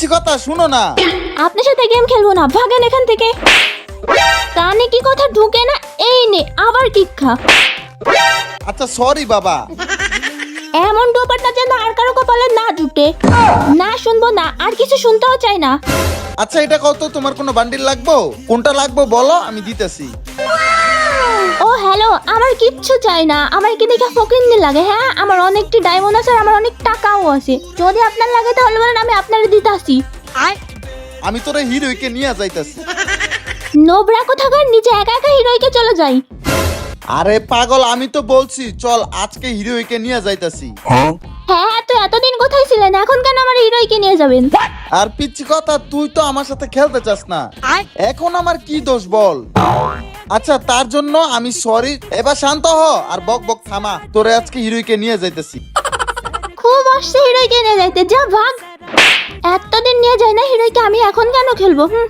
পিচ্ছি কথা শুনো না। আপনার সাথে গেম খেলব না ভাগেন এখান থেকে। কানে কি কথা ঢুকে না এই নে আবার কিক্ষা আচ্ছা সরি বাবা। এমন ডোপারটা যেন আর কারও কপালে না জুটে না শুনব না আর কিছু শুনতেও চাই না। আচ্ছা এটা কত তোমার কোনো বান্ডিল লাগবো? কোনটা লাগবো বলো আমি দিতেছি। আমার কিচ্ছু চাই না। আমার কি দেখে ফকিন্নি লাগে হ্যাঁ? আমার অনেকটি ডায়মন্ড আছে আর আমার অনেক টাকাও আছে। যদি আপনার লাগে তাহলে বলেন আমি আপনার দিতে আসি আমি তোরে হিরোইকে নিয়ে যাইতাছি। নোবরা কোথাকার? নিচে একা একা হিরোইকে চলে যাই। আরে পাগল আমি তো বলছি চল আজকে হিরোইকে নিয়ে যাইতাছি। হ্যাঁ? এতদিন কোথায় ছিলেন? এখন কেন আমার হিরোইকে নিয়ে যাবেন? আর পিচ্ছি কথা তুই তো আমার সাথে খেলতে চাস না। এখন আমার কি দোষ বল? আচ্ছা তার জন্য আমি সরি এবার শান্ত হ আর বক বক থামা। তোরে আজকে হিরোইকে নিয়ে যাইতেছি। খুব আসছে হিরোইকে নিয়ে যাইতে যা ভাগ। এতদিন নিয়ে যায় না হিরোইকে আমি এখন কেন খেলব হুম?